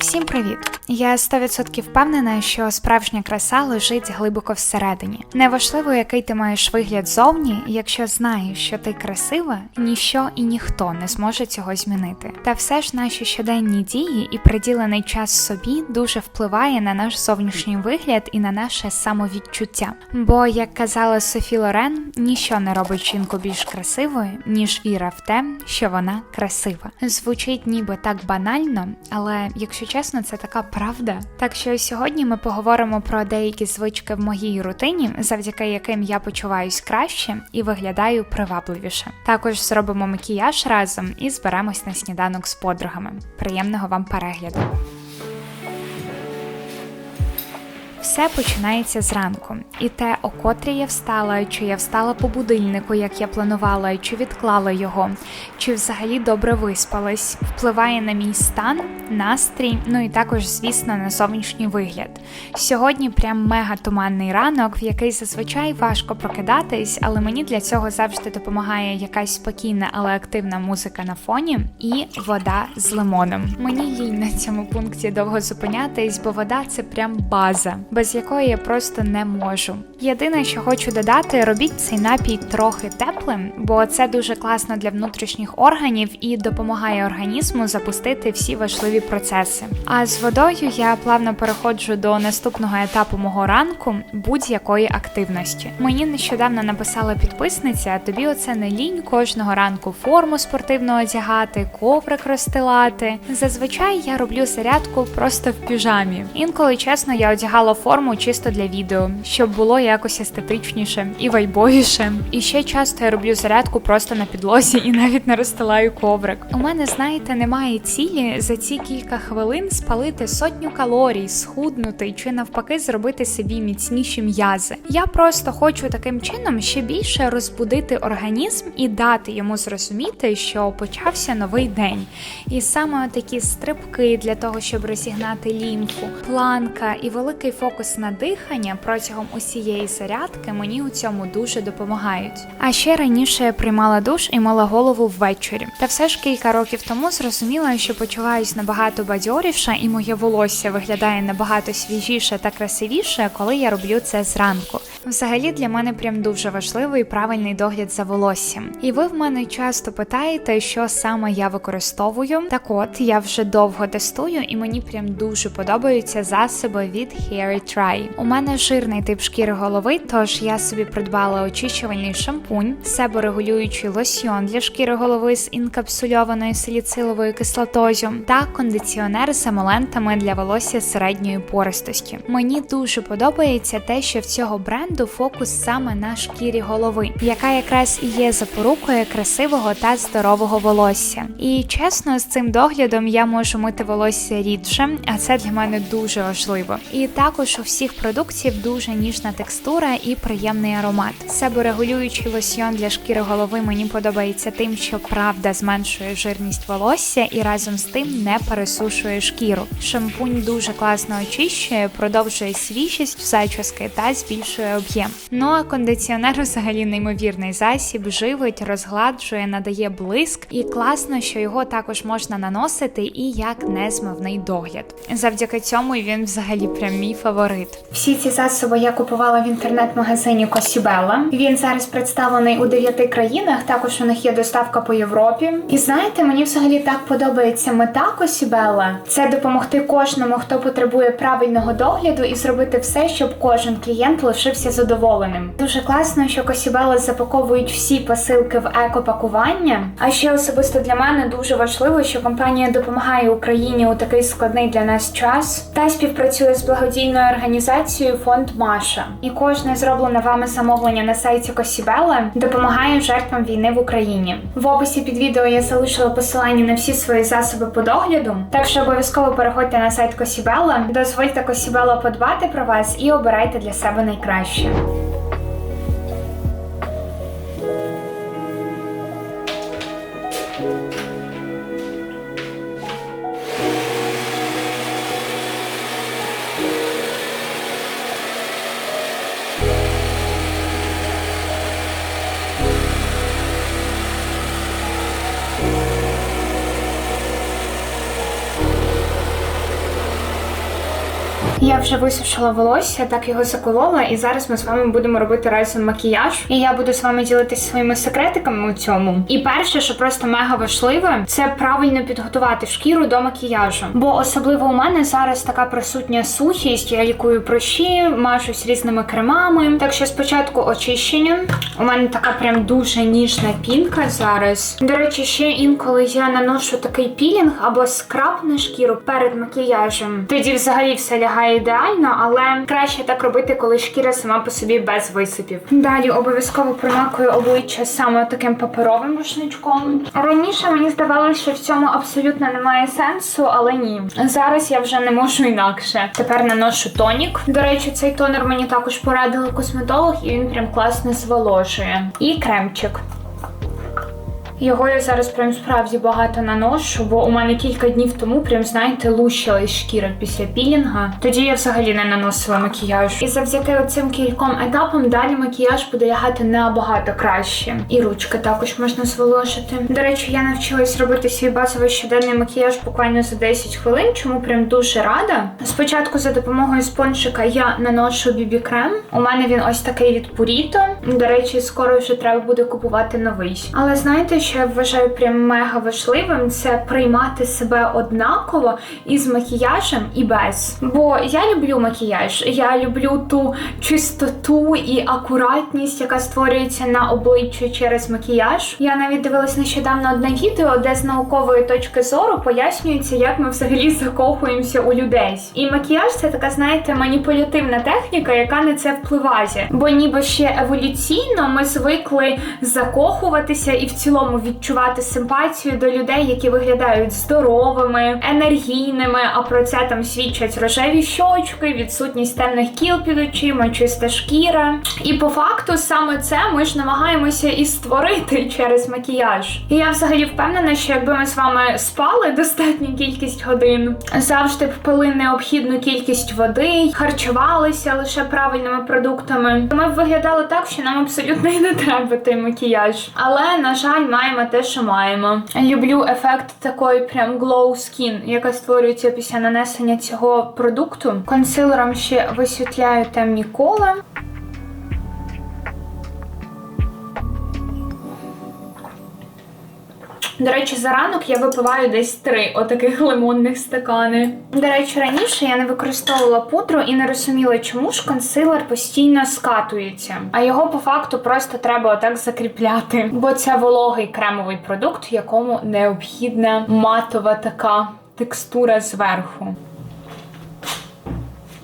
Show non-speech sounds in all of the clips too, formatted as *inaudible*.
Всім привіт! Я 100% впевнена, що справжня краса лежить глибоко всередині. Неважливо, який ти маєш вигляд зовні, якщо знаєш, що ти красива, ніщо і ніхто не зможе цього змінити. Та все ж наші щоденні дії і приділений час собі дуже впливає на наш зовнішній вигляд і на наше самовідчуття. Бо, як казала Софі Лорен, ніщо не робить жінку більш красивою, ніж віра в те, що вона красива. Звучить ніби так банально, але якщо чесно, це така правда. Так що сьогодні ми поговоримо про деякі звички в моїй рутині, завдяки яким я почуваюсь краще і виглядаю привабливіше. Також зробимо макіяж разом і зберемось на сніданок з подругами. Приємного вам перегляду! Все починається зранку, і те, о котрій я встала, чи я встала по будильнику, як я планувала, чи відклала його, чи взагалі добре виспалась, впливає на мій стан, настрій, ну і також, звісно, на зовнішній вигляд. Сьогодні прям мега туманний ранок, в який зазвичай важко прокидатись, але мені для цього завжди допомагає якась спокійна, але активна музика на фоні і вода з лимоном. Мені лінь на цьому пункті довго зупинятись, бо вода це прям база без якої я просто не можу. Єдине, що хочу додати, робіть цей напій трохи теплим, бо це дуже класно для внутрішніх органів і допомагає організму запустити всі важливі процеси. А з водою я плавно переходжу до наступного етапу мого ранку будь-якої активності. Мені нещодавно написала підписниця: тобі оце не лінь кожного ранку форму спортивну одягати, коврик розстилати. Зазвичай я роблю зарядку просто в піжамі. Інколи чесно, я одягала форму чисто для відео, щоб було якось естетичніше і вайбовіше. І ще часто я роблю зарядку просто на підлозі і навіть не розстилаю коврик. У мене, знаєте, немає цілі за ці кілька хвилин спалити сотню калорій, схуднути чи навпаки зробити собі міцніші м'язи. Я просто хочу таким чином ще більше розбудити організм і дати йому зрозуміти, що почався новий день. І саме такі стрибки для того, щоб розігнати лімфу, планка і великий фокус фокус на дихання протягом усієї зарядки мені у цьому дуже допомагають. А ще раніше я приймала душ і мала голову ввечері. Та все ж кілька років тому зрозуміла, що почуваюсь набагато бадьоріше, і моє волосся виглядає набагато свіжіше та красивіше, коли я роблю це зранку. Взагалі для мене прям дуже важливий правильний догляд за волоссям. І ви в мене часто питаєте, що саме я використовую. Так от я вже довго тестую, і мені прям дуже подобаються засоби від Hair Try. У мене жирний тип шкіри голови, тож я собі придбала очищувальний шампунь, себорегулюючий лосьйон для шкіри голови з інкапсульованою саліциловою кислотою та кондиціонер з емолентами для волосся середньої пористості. Мені дуже подобається те, що в цього бренду фокус саме на шкірі голови, яка якраз і є запорукою красивого та здорового волосся. І чесно, з цим доглядом я можу мити волосся рідше, а це для мене дуже важливо. І також у всіх продуктів дуже ніжна текстура і приємний аромат. Себорегулюючий лосьйон для шкіри голови мені подобається тим, що правда зменшує жирність волосся і разом з тим не пересушує шкіру. Шампунь дуже класно очищує, продовжує свіжість зачіски та збільшує об'єм. Ну а кондиціонер взагалі неймовірний засіб, живить, розгладжує, надає блиск, і класно, що його також можна наносити і як незмивний догляд. Завдяки цьому він взагалі прям мій фаворит фаворит. Всі ці засоби я купувала в інтернет-магазині Косібела. Він зараз представлений у дев'яти країнах. Також у них є доставка по Європі. І знаєте, мені взагалі так подобається мета Косібела. Це допомогти кожному, хто потребує правильного догляду, і зробити все, щоб кожен клієнт лишився задоволеним. Дуже класно, що Косібела запаковують всі посилки в екопакування. А ще особисто для мене дуже важливо, що компанія допомагає Україні у такий складний для нас час та співпрацює з благодійною організацією фонд Маша, і кожне зроблене вами замовлення на сайті Косібела допомагає жертвам війни в Україні. В описі під відео я залишила посилання на всі свої засоби по догляду, так що обов'язково переходьте на сайт Косібела, дозвольте Косібела подбати про вас і обирайте для себе найкраще. Я вже висушила волосся, так його заколола, і зараз ми з вами будемо робити разом макіяж. І я буду з вами ділитися своїми секретиками у цьому. І перше, що просто мега важливе, це правильно підготувати шкіру до макіяжу. Бо особливо у мене зараз така присутня сухість. Я лікую прощі, мажусь різними кремами. Так що спочатку очищення. У мене така прям дуже ніжна пінка зараз. До речі, ще інколи я наношу такий пілінг або скраб на шкіру перед макіяжем. Тоді взагалі все лягає ідеально, але краще так робити, коли шкіра сама по собі без висипів. Далі обов'язково промакую обличчя саме таким паперовим рушничком. Раніше мені здавалося, що в цьому абсолютно немає сенсу, але ні. Зараз я вже не можу інакше. Тепер наношу тонік. До речі, цей тонер мені також порадила косметолог, і він прям класно зволожує. І кремчик. Його я зараз прям справді багато наношу, бо у мене кілька днів тому, прям знаєте, лущилась шкіра після пілінга. Тоді я взагалі не наносила макіяж. І завдяки цим кільком етапам далі макіяж буде лягати набагато краще. І ручки також можна зволожити. До речі, я навчилась робити свій базовий щоденний макіяж буквально за 10 хвилин, чому прям дуже рада. Спочатку за допомогою спонжика я наношу бібі крем. У мене він ось такий від Purito. До речі, скоро вже треба буде купувати новий. Але знаєте, що я вважаю прям мега важливим, це приймати себе однаково із макіяжем і без. Бо я люблю макіяж, я люблю ту чистоту і акуратність, яка створюється на обличчі через макіяж. Я навіть дивилась нещодавно одне відео, де з наукової точки зору пояснюється, як ми взагалі закохуємося у людей. І макіяж це така, знаєте, маніпулятивна техніка, яка на це впливає. Бо ніби ще еволюційно ми звикли закохуватися і в цілому відчувати симпатію до людей, які виглядають здоровими, енергійними. А про це там свідчать рожеві щочки, відсутність темних кіл під очима, чиста шкіра. І по факту саме це ми ж намагаємося і створити *laughs* через макіяж. І я взагалі впевнена, що якби ми з вами спали достатню кількість годин, завжди б пили необхідну кількість води, харчувалися лише правильними продуктами, ми б виглядали так, що нам абсолютно і не треба той макіяж. Але на жаль, маємо те, що маємо. Люблю ефект такої прям glow skin, яка створюється після нанесення цього продукту. Консилером ще висвітляю темні кола. До речі, за ранок я випиваю десь три отаких лимонних стакани. До речі, раніше я не використовувала пудру і не розуміла, чому ж консилер постійно скатується. А його по факту просто треба отак закріпляти. Бо це вологий кремовий продукт, якому необхідна матова така текстура зверху.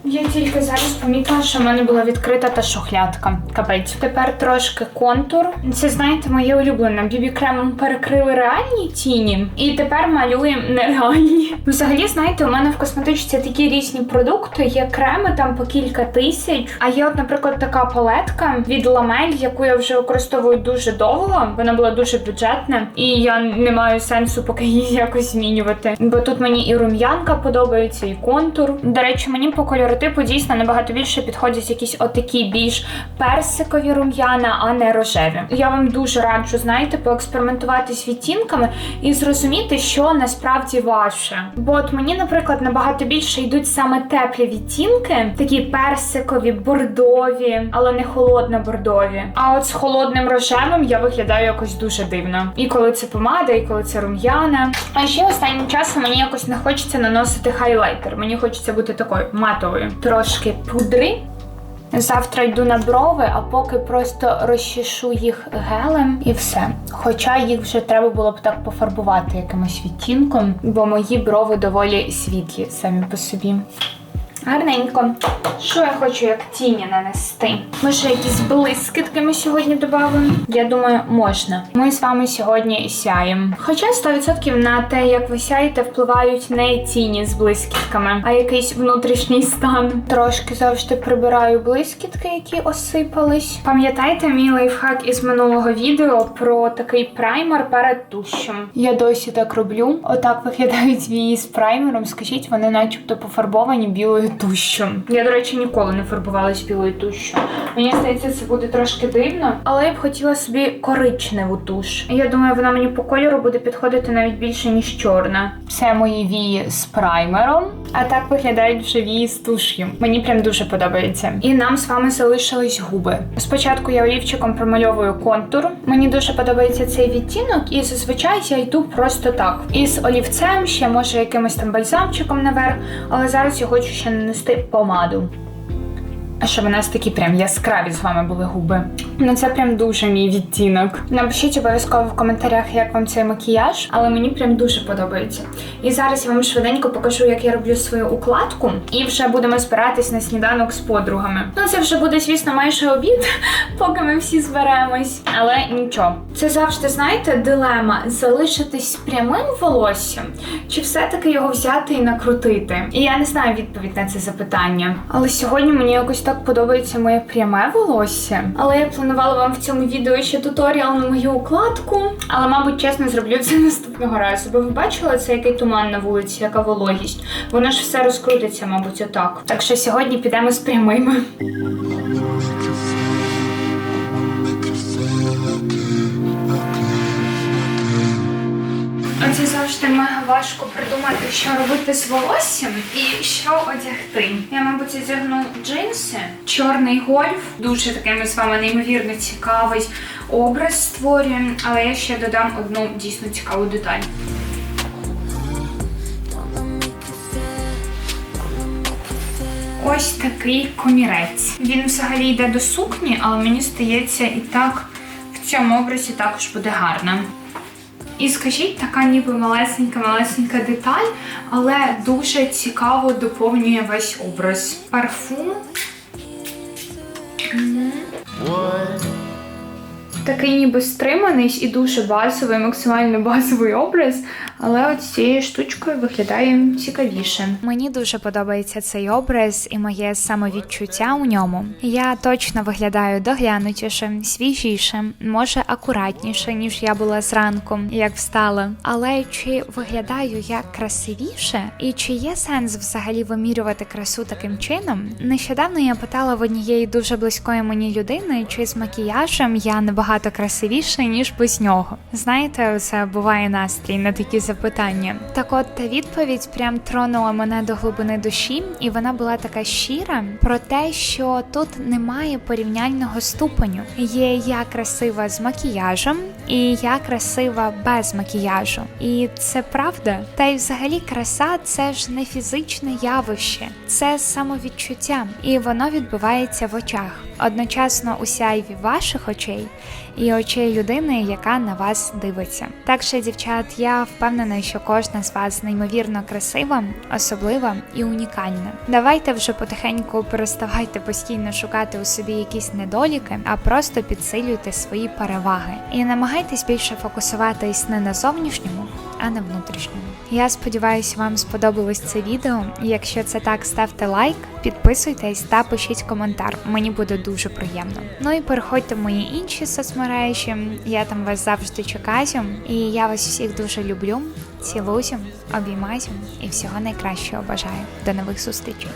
Я тільки зараз помітила, що в мене була відкрита та шухлядка. Капець. Тепер трошки контур. Це, знаєте, моє улюблене. Бібі кремом перекрили реальні тіні, і тепер малюємо нереальні. Взагалі, знаєте, у мене в косметичці такі різні продукти. Є креми там по кілька тисяч. А є, от, наприклад, така палетка від ламель, яку я вже використовую дуже довго. Вона була дуже бюджетна, і я не маю сенсу поки її якось змінювати. Бо тут мені і рум'янка подобається, і контур. До речі, мені по кольору типу дійсно набагато більше підходять якісь отакі більш персикові рум'яна, а не рожеві. Я вам дуже раджу, знаєте, поекспериментувати з відтінками і зрозуміти, що насправді ваше. Бо от мені, наприклад, набагато більше йдуть саме теплі відтінки, такі персикові, бордові, але не холодно бордові. А от з холодним рожевим я виглядаю якось дуже дивно. І коли це помада, і коли це рум'яна. А ще останнім часом мені якось не хочеться наносити хайлайтер. Мені хочеться бути такою матовою трошки пудри. Завтра йду на брови, а поки просто розчешу їх гелем і все. Хоча їх вже треба було б так пофарбувати якимось відтінком, бо мої брови доволі світлі самі по собі. Гарненько. Що я хочу як тіні нанести? Може, якісь блискітки ми сьогодні додамо? Я думаю, можна. Ми з вами сьогодні сяємо. Хоча 100% на те, як ви сяєте, впливають не тіні з блискітками, а якийсь внутрішній стан. Трошки завжди прибираю блискітки, які осипались. Пам'ятаєте мій лайфхак із минулого відео про такий праймер перед душем? Я досі так роблю. Отак виглядають *laughs* вії з праймером. Скажіть, вони начебто пофарбовані білою тушю. Я, до речі, ніколи не фарбувалась білою тушю. Мені здається, це буде трошки дивно, але я б хотіла собі коричневу туш. Я думаю, вона мені по кольору буде підходити навіть більше, ніж чорна. Це мої вії з праймером, а так виглядають вже вії з туш'ю. Мені прям дуже подобається. І нам з вами залишились губи. Спочатку я олівчиком промальовую контур. Мені дуже подобається цей відтінок, і зазвичай я йду просто так. Із олівцем, ще може якимось там бальзамчиком наверх, але зараз я хочу ще нанести помаду. Щоб у нас такі прям яскраві з вами були губи. Ну це прям дуже мій відтінок. Напишіть обов'язково в коментарях, як вам цей макіяж, але мені прям дуже подобається. І зараз я вам швиденько покажу, як я роблю свою укладку, і вже будемо збиратись на сніданок з подругами. Ну це вже буде, звісно, майже обід, *laughs* поки ми всі зберемось. Але нічого. Це завжди, знаєте, дилема залишитись прямим волоссям, чи все-таки його взяти і накрутити. І я не знаю відповідь на це запитання. Але сьогодні мені якось так подобається моє пряме волосся. Але я планувала вам в цьому відео ще туторіал на мою укладку. Але, мабуть, чесно, зроблю це *laughs* наступного разу. Бо ви бачили це який туман на вулиці, яка вологість. Воно ж все розкрутиться, мабуть, отак. Так що сьогодні підемо з прямими. Оце завжди мега важко придумати, що робити з волоссям і що одягти. Я, мабуть, одягну джинси, чорний гольф. Дуже такий ми з вами неймовірно цікавий образ створюємо, але я ще додам одну дійсно цікаву деталь. Ось такий комірець. Він взагалі йде до сукні, але мені здається, і так в цьому образі також буде гарно. І скажіть, така ніби малесенька-малесенька деталь, але дуже цікаво доповнює весь образ. Парфум. Такий ніби стриманий і дуже базовий, максимально базовий образ, але от цією штучкою виглядає цікавіше. Мені дуже подобається цей образ і моє самовідчуття у ньому. Я точно виглядаю доглянутіше, свіжіше, може акуратніше, ніж я була зранку, як встала. Але чи виглядаю я красивіше? І чи є сенс взагалі вимірювати красу таким чином? Нещодавно я питала в однієї дуже близької мені людини, чи з макіяжем я набагато красивіша, ніж без нього. Знаєте, це буває настрій на такі запитання. Так от та відповідь прям тронула мене до глибини душі, і вона була така щира про те, що тут немає порівняльного ступеню. Є я красива з макіяжем, і я красива без макіяжу. І це правда. Та й взагалі краса це ж не фізичне явище, це самовідчуття, і воно відбувається в очах. Одночасно у сяйві ваших очей і очей людини, яка на вас дивиться. Так що, дівчат, я впевнена, що кожна з вас неймовірно красива, особлива і унікальна. Давайте вже потихеньку переставайте постійно шукати у собі якісь недоліки, а просто підсилюйте свої переваги. І намагайтесь більше фокусуватись не на зовнішньому, а на внутрішньому. Я сподіваюся, вам сподобалось це відео. Якщо це так, ставте лайк, підписуйтесь та пишіть коментар. Мені буде дуже приємно. Ну і переходьте в мої інші соцмережі. Я там вас завжди чекаю. І я вас всіх дуже люблю. Цілую, обіймаю і всього найкращого бажаю. До нових зустрічей.